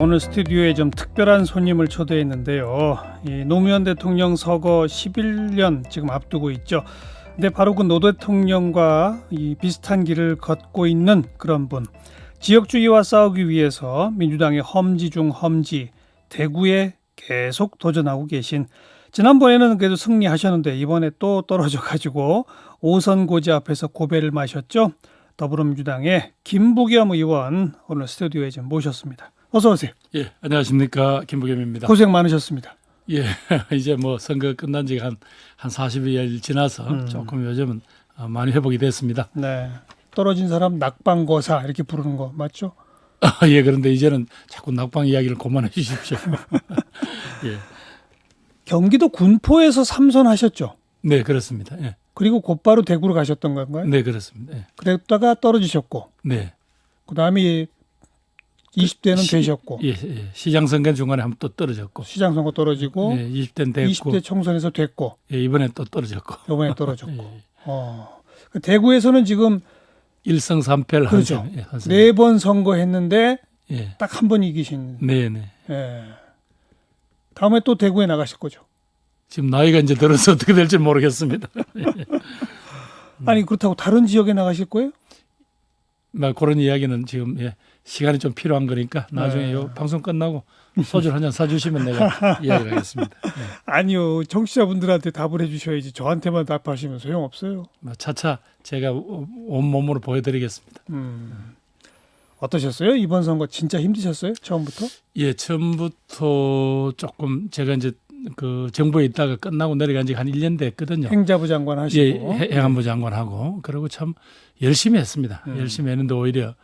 오늘 스튜디오에 좀 특별한 손님을 초대했는데요. 이 노무현 대통령 서거 11년 지금 앞두고 있죠. 근데 바로 그 노 대통령과 이 비슷한 길을 걷고 있는 그런 분. 지역주의와 싸우기 위해서 민주당의 험지 중 험지 대구에 계속 도전하고 계신 지난번에는 그래도 승리하셨는데 이번에 또 떨어져 가지고 오선 고지 앞에서 고배를 마셨죠. 더불어민주당의 김부겸 의원 오늘 스튜디오에 좀 모셨습니다. 어서 오세요. 예, 안녕하십니까 김부겸입니다. 고생 많으셨습니다. 예, 이제 뭐 선거 끝난 지가 한, 한 40여일 지나서 음. 조금 요즘은 어, 많이 회복이 됐습니다. 네. 떨어진 사람 낙방거사 이렇게 부르는 거 맞죠? 아, 예, 그런데 이제는 자꾸 낙방 이야기를 그만해 주십시오. 예, 경기도 군포에서 삼선하셨죠. 네, 그렇습니다. 예, 그리고 곧바로 대구로 가셨던 건가요? 네, 그렇습니다. 예, 그랬다가 떨어지셨고 네, 그다음에 20대는 시- 되셨고 예, 예. 시장 선거 중간에 한번 또 떨어졌고, 시장 선거 떨어지고 예, 20대는 됐고, 20대 총선에서 됐고 예, 이번에 또 떨어졌고, 이번에 떨어졌고. 예, 어. 그 대구에서는 지금 일성 삼패를 그렇죠. 한 셈, 예, 한 셈. 네번 선거했는데 예, 딱 한 번 이기신. 네, 네. 예. 다음에 또 대구에 나가실 거죠. 지금 나이가 이제 들어서 어떻게 될지 모르겠습니다. 음. 아니 그렇다고 다른 지역에 나가실 거예요? 막 그런 이야기는 지금 예, 시간이 좀 필요한 거니까 나중에 네. 요 방송 끝나고 소주 한 잔 사주시면 내가 이야기를 하겠습니다. 예. 아니요. 청취자분들한테 답을 해주셔야지 저한테만 답하시면 소용 없어요. 뭐 차차 제가 온 몸으로 보여드리겠습니다. 음. 어떠셨어요? 이번 선거 진짜 힘드셨어요? 처음부터? 예, 처음부터 조금 제가 이제 그 정부에 있다가 끝나고 내려간 지가 한 1년 됐거든요. 행자부 장관 예, 하시고 해- 행안부 장관하고 그리고 참 열심히 했습니다. 음. 열심히 했는데 오히려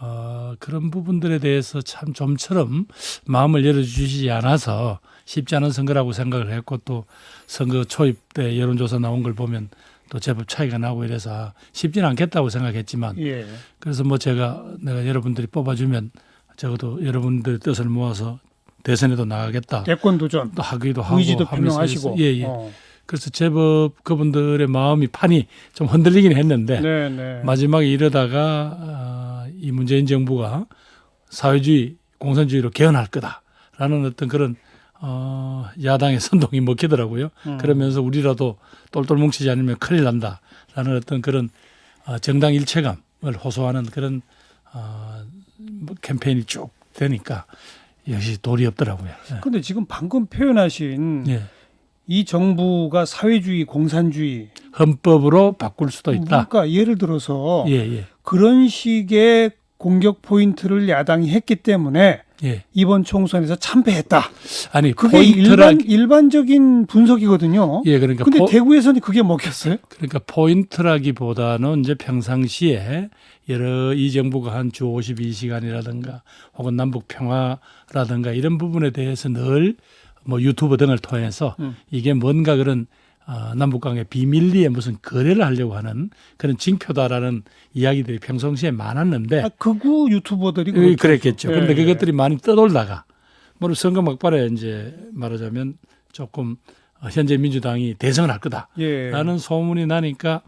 어, 그런 부분들에 대해서 참 좀처럼 마음을 열어주시지 않아서 쉽지 않은 선거라고 생각을 했고 또 선거 초입 때 여론조사 나온 걸 보면 또 제법 차이가 나고 이래서 쉽지는 않겠다고 생각했지만 예. 그래서 뭐 제가 내가 여러분들이 뽑아주면 적어도 여러분들의 뜻을 모아서 대선에도 나가겠다 대권 도전 또 하기도 하고 의지도 표명하시고. 예, 예. 어. 그래서 제법 그분들의 마음이 판이 좀 흔들리긴 했는데 네, 네. 마지막에 이러다가 아, 이 문재인 정부가 사회주의 공산주의로 개헌할 거다라는 어떤 그런 어, 야당의 선동이 먹히더라고요. 음. 그러면서 우리라도 똘똘 뭉치지 않으면 큰일 난다라는 어떤 그런 어, 정당 일체감을 호소하는 그런 어, 뭐 캠페인이 쭉 되니까 역시 돌이 없더라고요. 예. 근데 지금 방금 표현하신 예. 이 정부가 사회주의, 공산주의 헌법으로 바꿀 수도 있다. 그러니까 예를 들어서 예, 예, 그런 식의 공격 포인트를 야당이 했기 때문에 예. 이번 총선에서 참패했다. 아니 그게 포인트라 일반 일반 적인 분석이거든요. 예, 그러니까 근데 포, 대구에서는 그게 먹혔어요? 그러니까 포인트라기보다는 이제 평상시에 여러 이 정부가 한 주 52시간이라든가 혹은 남북 평화라든가 이런 부분에 대해서 늘 뭐 유튜브 등을 통해서 음. 이게 뭔가 그런 어, 남북 관계 비밀리에 무슨 거래를 하려고 하는 그런 징표다라는 이야기들이 평상시에 많았는데 아, 극우 유튜버들이 예, 그렇죠. 그랬겠죠. 예, 그런데 예. 그것들이 많이 떠돌다가 뭐 선거 막판에 이제 말하자면 조금 어, 현재 민주당이 대승을 할 거다. 예. 라는 소문이 나니까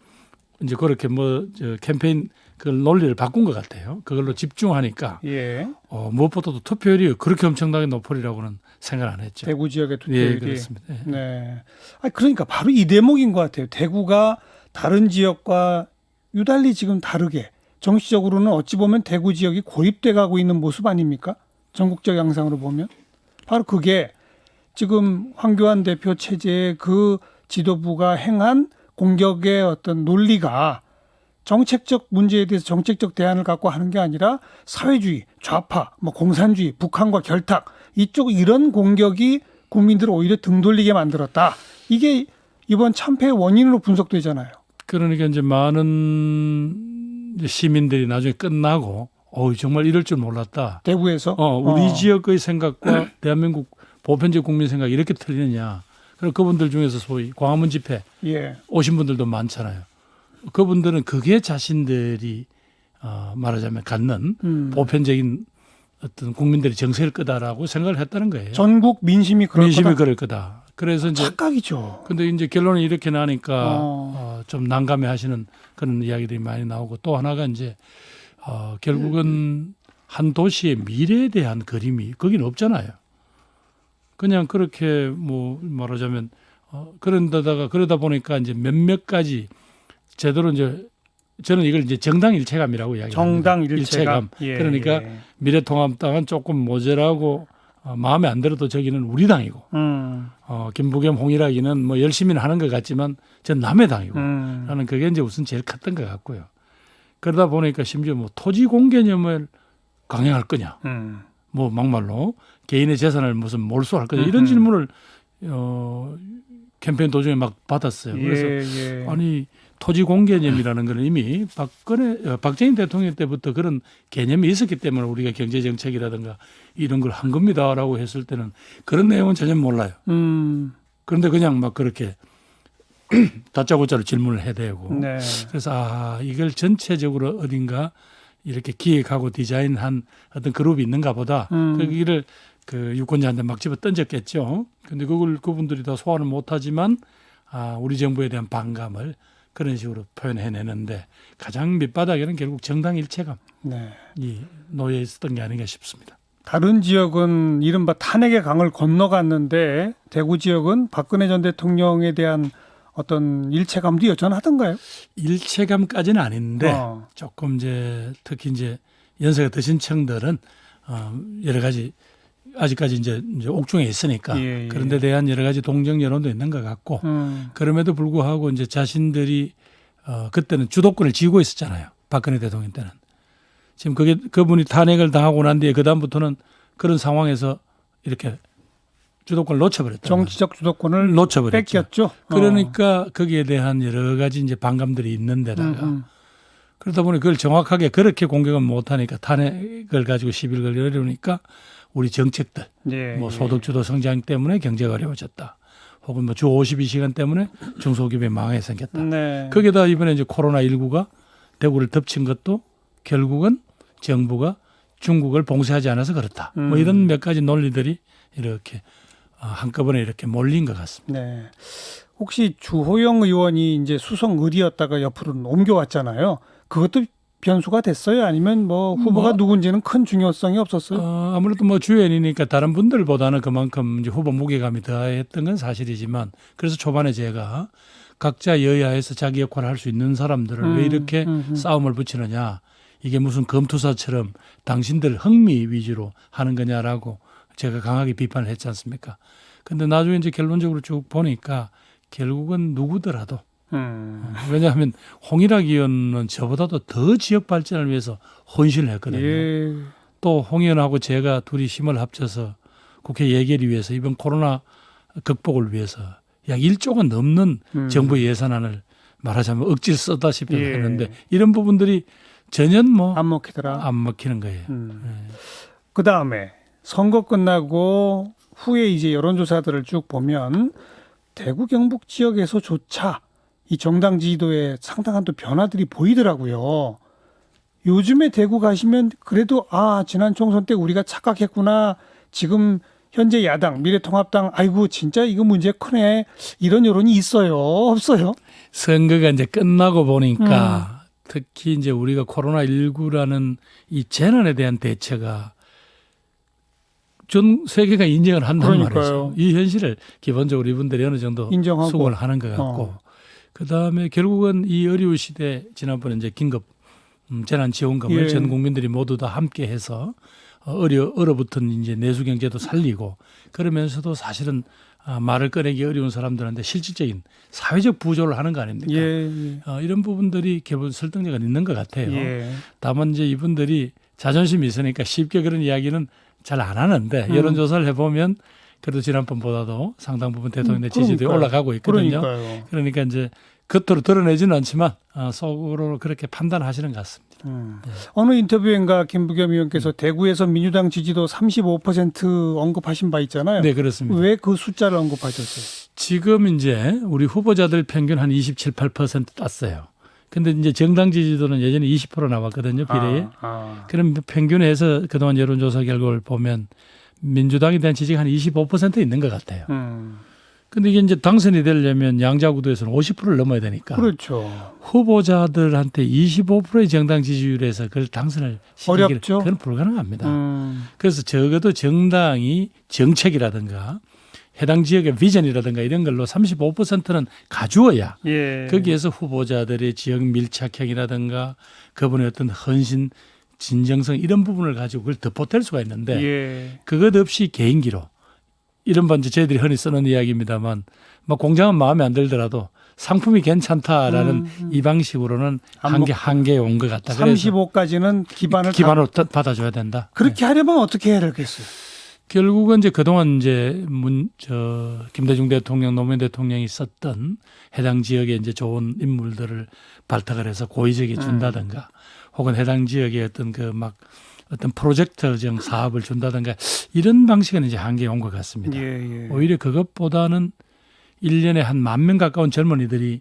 이제 그렇게 뭐저 캠페인 그 논리를 바꾼 것 같아요. 그걸로 집중하니까 예. 어, 무엇보다도 투표율이 그렇게 엄청나게 높으리라고는 생각 안 했죠. 대구 지역의 예, 투표율이 그렇습니다. 예. 네. 아 그러니까 바로 이 대목인 것 같아요. 대구가 다른 지역과 유달리 지금 다르게 정치적으로는 어찌 보면 대구 지역이 고립돼 가고 있는 모습 아닙니까? 전국적 양상으로 보면 바로 그게 지금 황교안 대표 체제의 그 지도부가 행한 공격의 어떤 논리가 정책적 문제에 대해서 정책적 대안을 갖고 하는 게 아니라 사회주의, 좌파, 뭐 공산주의, 북한과 결탁 이쪽 이런 공격이 국민들을 오히려 등 돌리게 만들었다. 이게 이번 참패의 원인으로 분석되잖아요. 그러니까 이제 많은 시민들이 나중에 끝나고 어 정말 이럴 줄 몰랐다. 대구에서 어, 우리 어. 지역의 생각과 대한민국 보편적 국민 생각이 이렇게 틀리느냐. 그리고 그분들 중에서 소위 광화문 집회 예. 오신 분들도 많잖아요. 그분들은 그게 자신들이 어, 말하자면 갖는 음. 보편적인 어떤 국민들의 정서일 거다라고 생각을 했다는 거예요. 전국 민심이 그럴 민심이 거다. 그럴 거다. 그래서 이제 착각이죠. 근데 이제 결론이 이렇게 나니까 어. 어, 좀 난감해 하시는 그런 이야기들이 많이 나오고 또 하나가 이제 어, 결국은 한 도시의 미래에 대한 그림이 거기는 없잖아요. 그냥 그렇게 뭐 말하자면 어, 그런데다가 그러다 보니까 이제 몇몇 가지 제대로 이제 저는 이걸 이제 정당 일체감이라고 이야기합니다. 정당 일체감. 예, 그러니까 예. 미래통합당은 조금 모자라고 어, 마음에 안 들어도 저기는 우리 당이고 음, 어, 김부겸 홍일학이는 뭐 열심히는 하는 것 같지만 전 남의 당이고 음. 나는 그게 이제 우선 제일 컸던 것 같고요. 그러다 보니까 심지어 뭐 토지 공개념을 강행할 거냐, 음. 뭐 막말로 개인의 재산을 무슨 몰수할 거냐. 이런 질문을 어, 캠페인 도중에 막 받았어요. 그래서 예, 예. 아니 토지 공개념이라는 건 이미 박근혜 어, 박정희 대통령 때부터 그런 개념이 있었기 때문에 우리가 경제 정책이라든가 이런 걸 한 겁니다라고 했을 때는 그런 내용은 전혀 몰라요. 음, 그런데 그냥 막 그렇게 다짜고짜로 질문을 해대고 네. 그래서 아 이걸 전체적으로 어딘가 이렇게 기획하고 디자인한 어떤 그룹이 있는가 보다 음. 거기를 그 유권자한테 막 집어 던졌겠죠. 근데 그걸 그분들이 다 소화를 못하지만 아 우리 정부에 대한 반감을 그런 식으로 표현해내는데 가장 밑바닥에는 결국 정당 일체감이 네. 놓여 있었던 게 아닌가 싶습니다. 다른 지역은 이른바 탄핵의 강을 건너갔는데 대구 지역은 박근혜 전 대통령에 대한 어떤 일체감도 여전하던가요? 일체감까지는 아닌데 어. 조금 이제 특히 이제 연세가 드신 층들은 어, 여러 가지 아직까지 이제, 이제 옥중에 있으니까 예, 예. 그런 데 대한 여러 가지 동정 여론도 있는 것 같고 음, 그럼에도 불구하고 이제 자신들이 어, 그때는 주도권을 쥐고 있었잖아요. 박근혜 대통령 때는. 지금 그게 그분이 탄핵을 당하고 난 뒤에 그 다음부터는 그런 상황에서 이렇게 주도권을 놓쳐버렸다. 정치적 주도권을 놓쳐버렸죠. 뺏겼죠. 어. 그러니까 거기에 대한 여러 가지 이제 반감들이 있는 음, 데다가 음. 그러다 보니 그걸 정확하게 그렇게 공격을 못하니까 탄핵을 가지고 시비를 걸기 어려우니까 우리 정책들 예, 뭐 예. 소득 주도 성장 때문에 경제가 어려워졌다. 혹은 뭐 주 52시간 때문에 중소기업이 망하게 생겼다. 네. 거기다 이번에 이제 코로나 19가 대구를 덮친 것도 결국은 정부가 중국을 봉쇄하지 않아서 그렇다. 뭐 음. 이런 몇 가지 논리들이 이렇게 어, 한꺼번에 이렇게 몰린 것 같습니다. 네. 혹시 주호영 의원이 이제 수성 의리였다가 옆으로 옮겨왔잖아요. 그것도 변수가 됐어요? 아니면 뭐 후보가 뭐- 누군지는 큰 중요성이 없었어요? 어, 아무래도 뭐 주연이니까 다른 분들보다는 그만큼 이제 후보 무게감이 더했던 건 사실이지만 그래서 초반에 제가 각자 여야에서 자기 역할을 할 수 있는 사람들을 왜 음, 이렇게 음, 음. 싸움을 붙이느냐 이게 무슨 검투사처럼 당신들 흥미 위주로 하는 거냐라고 제가 강하게 비판을 했지 않습니까? 근데 나중에 이제 결론적으로 쭉 보니까 결국은 누구더라도 음. 왜냐하면 홍일학 의원은 저보다도 더 지역 발전을 위해서 헌신을 했거든요. 예. 또 홍 의원하고 제가 둘이 힘을 합쳐서 국회 예결위 위해서 이번 코로나 극복을 위해서 약 1조가 넘는 음. 정부 예산안을 말하자면 억지로 쓰다시피 예. 했는데 이런 부분들이 전혀 뭐안안 먹히더라. 먹히는 거예요. 음. 예. 그 다음에 선거 끝나고 후에 이제 여론조사들을 쭉 보면 대구 경북 지역에서조차 이 정당 지지도에 상당한 또 변화들이 보이더라고요. 요즘에 대구 가시면 그래도 아 지난 총선 때 우리가 착각했구나. 지금 현재 야당 미래통합당 아이고 진짜 이거 문제 크네 이런 여론이 있어요 없어요? 선거가 이제 끝나고 음. 보니까 특히 이제 우리가 코로나 19라는 이 재난에 대한 대처가 전 세계가 인정을 한단 그러니까요. 말이죠. 이 현실을 기본적으로 이분들이 어느 정도 인정하고 수긍을 하는 것 같고 어. 그 다음에 결국은 이 어려운 시대 지난번에 이제 긴급 음, 재난 지원금을 예. 전 국민들이 모두 다 함께 해서 어, 어려 얼어붙은 이제 내수 경제도 살리고 그러면서도 사실은 아, 말을 꺼내기 어려운 사람들한테 실질적인 사회적 부조를 하는 거 아닙니까? 예, 예. 어, 이런 부분들이 기본 설득력가 있는 것 같아요. 예. 다만 이제 이분들이 자존심이 있으니까 쉽게 그런 이야기는 잘 안 하는데 음. 여론조사를 해보면 그래도 지난번보다도 상당 부분 대통령의 음, 그러니까요. 올라가고 있거든요. 그러니까요. 그러니까 이제 겉으로 드러내지는 않지만 어, 속으로 그렇게 판단하시는 것 같습니다. 음. 어느 인터뷰인가 김부겸 음. 의원께서 대구에서 민주당 지지도 35% 언급하신 바 있잖아요. 네, 그렇습니다. 왜 그 숫자를 언급하셨어요? 지금 이제 우리 후보자들 평균 한 27, 8% 땄어요. 근데 이제 정당 지지도는 예전에 20% 나왔거든요, 비례에. 아, 아. 그럼 평균해서 그동안 여론조사 결과를 보면 민주당에 대한 지지가 한 25% 있는 것 같아요. 음. 근데 이게 이제 당선이 되려면 양자구도에서는 50%를 넘어야 되니까 그렇죠. 후보자들한테 25%의 정당 지지율에서 그걸 당선을 어렵죠. 그건 불가능합니다. 음, 그래서 적어도 정당이 정책이라든가 해당 지역의 비전이라든가 이런 걸로 35%는 가주어야 예. 거기에서 후보자들의 지역 밀착형이라든가 그분의 어떤 헌신 진정성 이런 부분을 가지고 그걸 덧보탤 수가 있는데 예. 그것 없이 개인기로 이런 이제 저희들이 흔히 쓰는 이야기입니다만 뭐 공장은 마음에 안 들더라도 상품이 괜찮다라는 음, 음. 이 방식으로는 안 한계 한계에 온 것 같다. 그래서 35까지는 기반을 다- 기반으로 다- 받아줘야 된다. 네. 그렇게 하려면 어떻게 해야 되겠어요? 결국은 이제 그동안 이제 문, 저, 김대중 대통령, 노무현 대통령이 썼던 해당 지역에 이제 좋은 인물들을 발탁을 해서 고의적에 음. 준다든가 혹은 해당 지역에 어떤 그 막 어떤 프로젝트적 사업을 준다든가 이런 방식은 이제 한계에 온 것 같습니다. 예, 예. 오히려 그것보다는 일년에 한 만 명 가까운 젊은이들이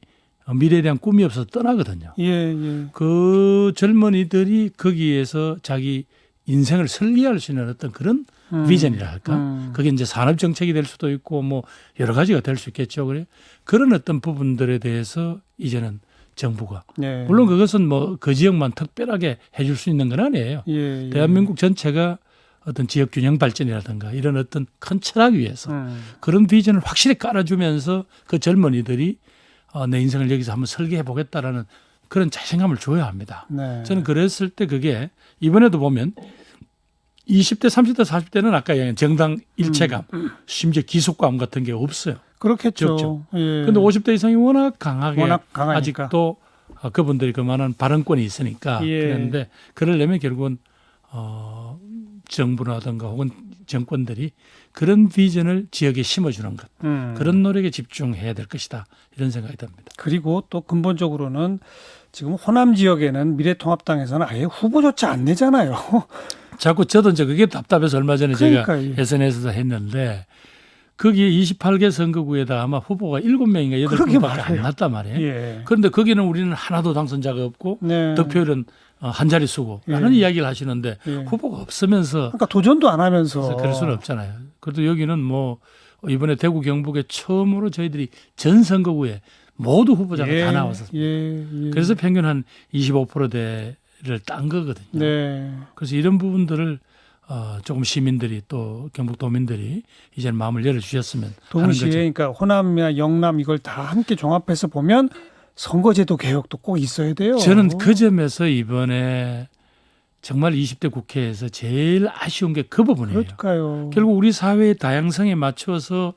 미래에 대한 꿈이 없어서 떠나거든요. 예, 예. 그 젊은이들이 거기에서 자기 인생을 설계할 수 있는 어떤 그런 음. 비전이라 할까? 음. 그게 이제 산업 정책이 될 수도 있고 뭐 여러 가지가 될 수 있겠죠. 그래 그런 어떤 부분들에 대해서 이제는 정부가 예. 물론 그것은 뭐 그 지역만 특별하게 해줄 수 있는 건 아니에요. 예, 예. 대한민국 전체가 어떤 지역 균형 발전이라든가 이런 어떤 큰 철학 위에서 음. 그런 비전을 확실히 깔아주면서 그 젊은이들이 어, 내 인생을 여기서 한번 설계해 보겠다라는 그런 자신감을 줘야 합니다. 네. 저는 그랬을 때 그게 이번에도 보면 20대, 30대, 40대는 아까 얘기한 정당 일체감, 심지어 기속감 같은 게 없어요. 그렇겠죠. 적죠. 예. 근데 50대 이상이 워낙 강하게 워낙 강하니까. 아직도 어, 그분들이 그만한 발언권이 있으니까 예. 그런데 그러려면 결국은 어, 정부라든가 혹은 정권들이 그런 비전을 지역에 심어주는 것 음. 그런 노력에 집중해야 될 것이다 이런 생각이 듭니다. 그리고 또 근본적으로는 지금 호남 지역에는 미래통합당에서는 아예 후보조차 안 내잖아요. 자꾸 저도 이제 그게 답답해서 얼마 전에 제가 그러니까요. SNS에서 했는데 거기에 28개 선거구에다 아마 후보가 7명인가 그러게 8명밖에 안. 났단 말이에요. 예. 그런데 거기는 우리는 하나도 당선자가 없고 네. 득표율은 어, 한 자리 수고 예. 라는 이야기를 하시는데 예. 후보가 없으면서 그러니까 도전도 안 하면서 그럴 수는 없잖아요. 그래도 여기는 뭐 이번에 대구 경북에 처음으로 저희들이 전 선거구에 모두 후보자가 예, 다 나와서 예, 예. 그래서 평균 한 25%대를 딴 거거든요. 네. 그래서 이런 부분들을 어, 조금 시민들이 또 경북도민들이 이제 마음을 열어주셨으면 동시에. 그러니까 호남이나 영남 이걸 다 함께 종합해서 보면 선거제도 개혁도 꼭 있어야 돼요. 저는 그 점에서 이번에 정말 20대 국회에서 제일 아쉬운 게 그 부분이에요. 그러니까요. 결국 우리 사회의 다양성에 맞춰서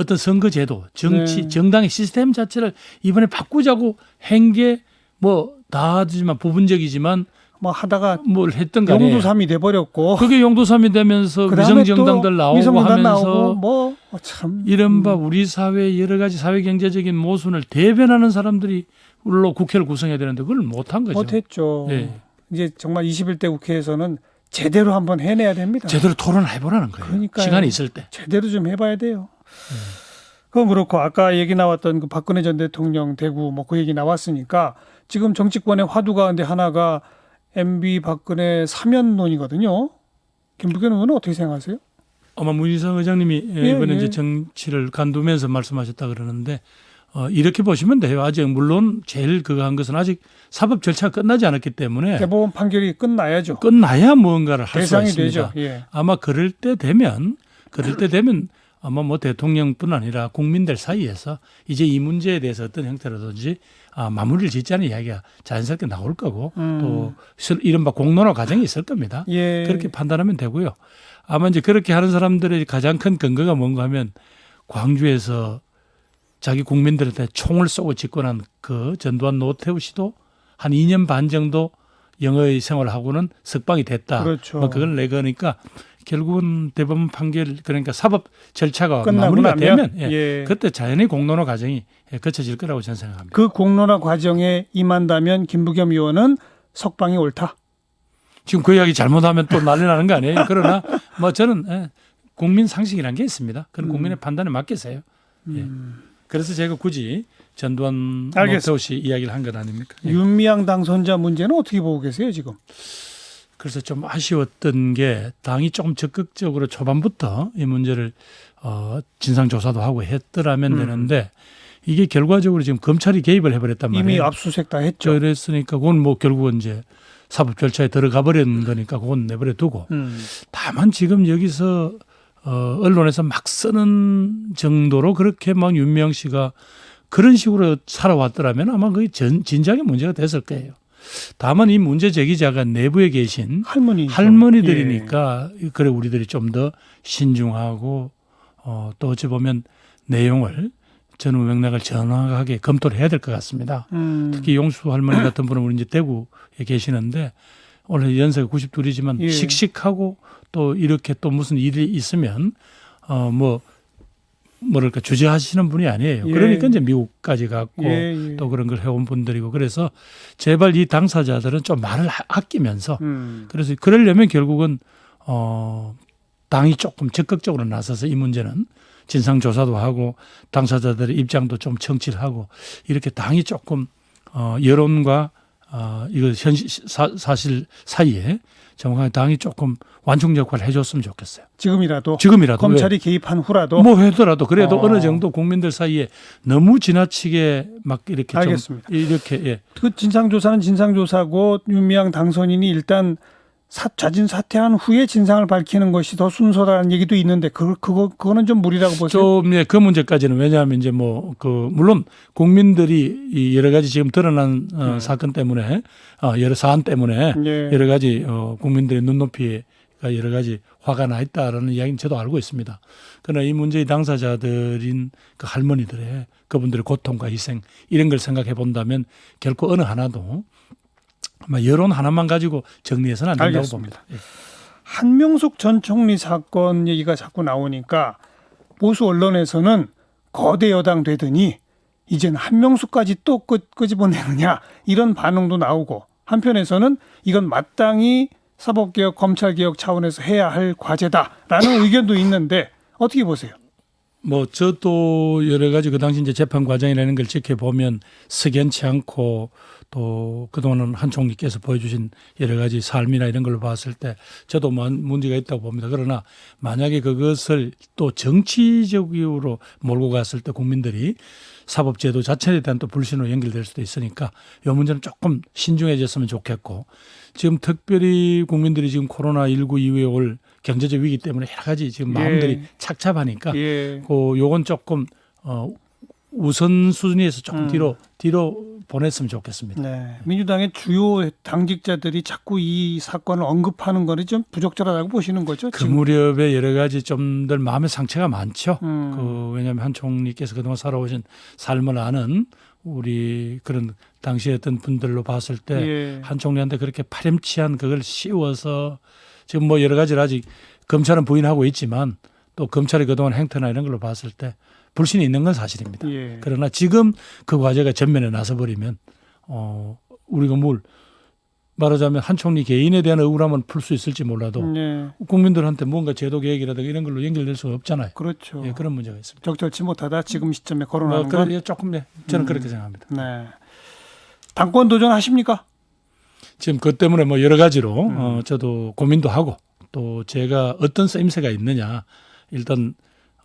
어떤 선거제도, 정치, 네. 정당의 시스템 자체를 이번에 바꾸자고 한 게 뭐 다지만 부분적이지만 뭐 하다가 뭘 했던 거. 용두삼이 돼 버렸고 그게 용도삼이 되면서 그다음에 위성 정당들 또 나오고 하면서 나오고 뭐참 이른바 우리 사회의 여러 가지 사회 경제적인 모순을 대변하는 사람들이 물로 국회를 구성해야 되는데 그걸 못한 거죠. 못했죠. 예. 이제 정말 21대 국회에서는 제대로 한번 해내야 됩니다. 제대로 토론을 해보라는 거예요. 그러니까요. 시간이 있을 때. 제대로 좀 해봐야 돼요. 그건 그렇고 아까 얘기 나왔던 그 박근혜 전 대통령 대구 뭐 그 얘기 나왔으니까 지금 정치권의 화두 가운데 하나가 MB 박근혜 사면론이거든요. 김부겸 의원은 어떻게 생각하세요? 아마 문희상 의장님이 예, 이번에 예. 이제 정치를 간두면서 말씀하셨다 그러는데 어, 이렇게 보시면 돼요. 아직 물론 제일 그거 한 것은 아직 사법 절차가 끝나지 않았기 때문에 대법원 판결이 끝나야죠. 끝나야 무언가를 할 대상이 있습니다. 예. 아마 그럴 때 되면 그럴 때 되면 아마 뭐 대통령뿐 아니라 국민들 사이에서 이제 이 문제에 대해서 어떤 형태로든지 아, 마무리를 짓자는 이야기가 자연스럽게 나올 거고 음. 또 실- 이른바 공론화 과정이 있을 겁니다. 예. 그렇게 판단하면 되고요. 아마 이제 그렇게 하는 사람들의 가장 큰 근거가 뭔가 하면 광주에서 자기 국민들한테 총을 쏘고 집권한 그 전두환 노태우 씨도 한 2년 반 정도 영어의 생활을 하고는 석방이 됐다. 그렇죠. 뭐 그걸 내거니까 결국은 대법원 판결 그러니까 사법 절차가 마무리가 나면 되면 예, 예. 그때 자연히 공론화 과정이 예, 거쳐질 거라고 저는 생각합니다. 그 공론화 과정에 임한다면 김부겸 의원은 석방이 옳다. 지금 그 이야기 잘못하면 또 난리 나는 거 아니에요? 그러나 뭐 저는 예, 국민 상식이라는 게 있습니다. 그런 음. 국민의 판단에 맡기세요. 예. 그래서 제가 굳이 전두환. 노태우 씨 이야기를 한것 아닙니까? 예. 윤미향 당선자 문제는 어떻게 보고 계세요 지금? 그래서 좀 아쉬웠던 게 당이 조금 적극적으로 초반부터 이 문제를 어, 진상 조사도 하고 했더라면 음. 되는데 이게 결과적으로 지금 검찰이 개입을 해버렸단 말이에요. 이미 압수수색 다 했죠. 그랬으니까 그건 뭐 결국은 이제 사법 절차에 들어가 버린 거니까 그건 내버려 두고 음. 다만 지금 여기서 어, 언론에서 막 쓰는 정도로 그렇게 막 윤미향 씨가 그런 식으로 살아왔더라면 아마 그게 전, 진작에 문제가 됐을 거예요. 다만 이 문제 제기자가 내부에 계신 할머니 할머니들이니까 그래 우리들이 좀 더 신중하고 어, 또 어찌 보면 내용을 전후 맥락을 정확하게 검토를 해야 될 것 같습니다. 음. 특히 용수 할머니 같은 분은 우리 이제 대구에 계시는데 오늘 연세가 92이지만 예. 씩씩하고 또 이렇게 또 무슨 일이 있으면 어뭐 뭐랄까 주저하시는 분이 아니에요. 예. 그러니까 이제 미국까지 갔고 예, 예. 또 그런 걸 해온 분들이고 그래서 제발 이 당사자들은 좀 말을 아- 아끼면서 음. 그래서 그러려면 결국은 어 당이 조금 적극적으로 나서서 이 문제는 진상 조사도 하고 당사자들의 입장도 좀 청취를 하고 이렇게 당이 조금 어 여론과 어 이거 현실 사, 사실 사이에 정확하게 당이 조금 완충 역할을 해줬으면 좋겠어요. 지금이라도 지금이라도 검찰이 개입한 후라도 왜? 뭐 하더라도 그래도 어. 어. 느 정도 국민들 사이에 너무 지나치게 막 이렇게 알겠습니다. 좀 이렇게 예. 그 진상 조사는 진상 조사고 윤미향 당선인이 일단 사, 자진 사퇴한 후에 진상을 밝히는 것이 더 순서라는 얘기도 있는데 그 그거 그거는 좀 무리라고 보세요. 좀, 예, 그 문제까지는 왜냐하면 이제 뭐, 그, 물론 국민들이 이 여러 가지 지금 드러난 어, 음. 사건 때문에, 어, 여러 사안 때문에 예. 여러 가지 어, 국민들의 눈높이가 여러 가지 화가 나 있다라는 이야기는 저도 알고 있습니다. 그러나 이 문제의 당사자들인 그 할머니들의 그분들의 고통과 희생 이런 걸 생각해 본다면 결코 어느 하나도 아마 여론 하나만 가지고 정리해서는 안 된다고 알겠습니다. 봅니다. 예. 한명숙 전 총리 사건 얘기가 자꾸 나오니까 보수 언론에서는 거대 여당 되더니 이젠 한명숙까지 또 끄, 끄집어내느냐 이런 반응도 나오고 한편에서는 이건 마땅히 사법개혁 검찰개혁 차원에서 해야 할 과제다라는 의견도 있는데 어떻게 보세요? 뭐 저도 여러 가지 그 당시 이제 재판 과정이라는 걸 지켜보면 석연치 않고 또 그동안은 한 총리께서 보여주신 여러 가지 삶이나 이런 걸로 봤을 때 저도 뭐 문제가 있다고 봅니다. 그러나 만약에 그것을 또 정치적으로 몰고 갔을 때 국민들이 사법제도 자체에 대한 또 불신으로 연결될 수도 있으니까 이 문제는 조금 신중해졌으면 좋겠고 지금 특별히 국민들이 지금 코로나19 이후에 올 경제적 위기 때문에 여러 가지 지금 마음들이 예. 착잡하니까 예. 그 요건 조금 어 우선 수준에서 조금 음. 뒤로 뒤로 보냈으면 좋겠습니다. 네. 민주당의 주요 당직자들이 자꾸 이 사건을 언급하는 거는 좀 부적절하다고 보시는 거죠? 그 지금? 무렵에 여러 가지 좀들 마음의 상처가 많죠. 음. 그 왜냐하면 한 총리께서 그동안 살아오신 삶을 아는 우리 그런 당시에 어떤 분들로 봤을 때 예. 한 총리한테 그렇게 파렴치한 그걸 씌워서 지금 뭐 여러 가지를 아직 검찰은 부인하고 있지만 또 검찰의 그동안 행태나 이런 걸로 봤을 때 불신이 있는 건 사실입니다. 예. 그러나 지금 그 과제가 전면에 나서 버리면 어 우리가 뭘 말하자면 한 총리 개인에 대한 억울함은 풀 수 있을지 몰라도 네. 국민들한테 뭔가 제도 계획이라든가 이런 걸로 연결될 수가 없잖아요. 그렇죠. 예, 그런 문제가 있습니다. 적절치 못하다 지금 시점에 뭐 거론하는 건 그래 조금 네, 저는 음. 그렇게 생각합니다. 네. 당권 도전 하십니까? 지금 그 때문에 뭐 여러 가지로 음. 어, 저도 고민도 하고 또 제가 어떤 쓰임새가 있느냐 일단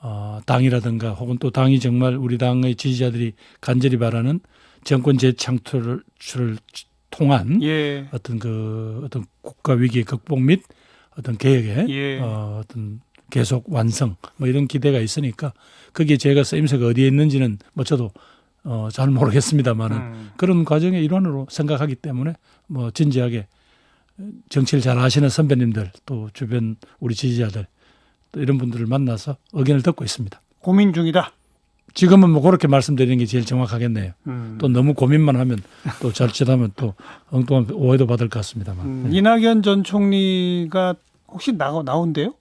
어, 당이라든가 혹은 또 당이 정말 우리 당의 지지자들이 간절히 바라는 정권 재창출을 출을 통한 예. 어떤 그 어떤 국가 위기 극복 및 어떤 개혁의 예. 어, 어떤 계속 완성 뭐 이런 기대가 있으니까 거기에 제가 쓰임새가 어디에 있는지는 뭐 저도 어, 잘 모르겠습니다만은 음. 그런 과정의 일환으로 생각하기 때문에 뭐 진지하게 정치를 잘 아시는 선배님들 또 주변 우리 지지자들 또 이런 분들을 만나서 의견을 듣고 있습니다. 고민 중이다. 지금은 뭐 그렇게 말씀드리는 게 제일 정확하겠네요. 음. 또 너무 고민만 하면 또 잘못하면 또 엉뚱한 오해도 받을 것 같습니다만 음, 네. 이낙연 전 총리가 혹시 나 나온대요?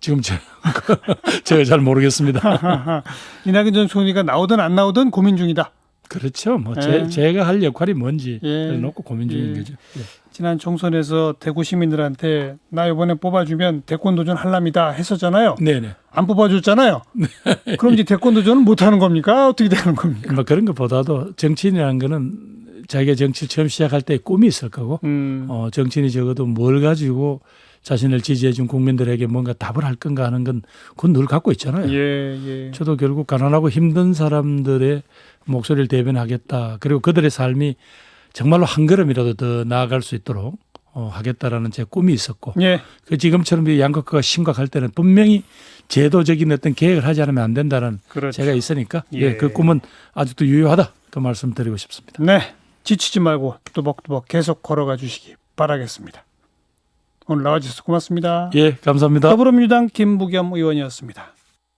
지금 제, 제가 잘 모르겠습니다. 이낙연 전 총리가 나오든 안 나오든 고민 중이다. 그렇죠. 뭐 예. 제, 제가 할 역할이 뭔지 예. 를 놓고 고민 중인 예. 거죠. 예. 지난 총선에서 대구 시민들한테 나 이번에 뽑아주면 대권 도전 할랍니다 했었잖아요. 네네. 안 뽑아줬잖아요. 그럼 이제 대권 도전은 못 하는 겁니까? 어떻게 되는 겁니까? 뭐 그런 것보다도 정치인이라는 거는 자기가 정치 처음 시작할 때 꿈이 있을 거고 음. 어, 정치인이 적어도 뭘 가지고 자신을 지지해 준 국민들에게 뭔가 답을 할 건가 하는 건 그건 늘 갖고 있잖아요. 예, 예. 저도 결국 가난하고 힘든 사람들의 목소리를 대변하겠다. 그리고 그들의 삶이 정말로 한 걸음이라도 더 나아갈 수 있도록 어, 하겠다라는 제 꿈이 있었고 예. 그 지금처럼 이 양극화가 심각할 때는 분명히 제도적인 어떤 계획을 하지 않으면 안 된다는 그렇죠. 제가 있으니까 예. 예, 그 꿈은 아직도 유효하다 그 말씀 드리고 싶습니다. 네. 지치지 말고 뚜벅뚜벅 계속 걸어가 주시기 바라겠습니다. 오늘 나와주셔서 고맙습니다. 예, 감사합니다. 더불어민주당 김부겸 의원이었습니다.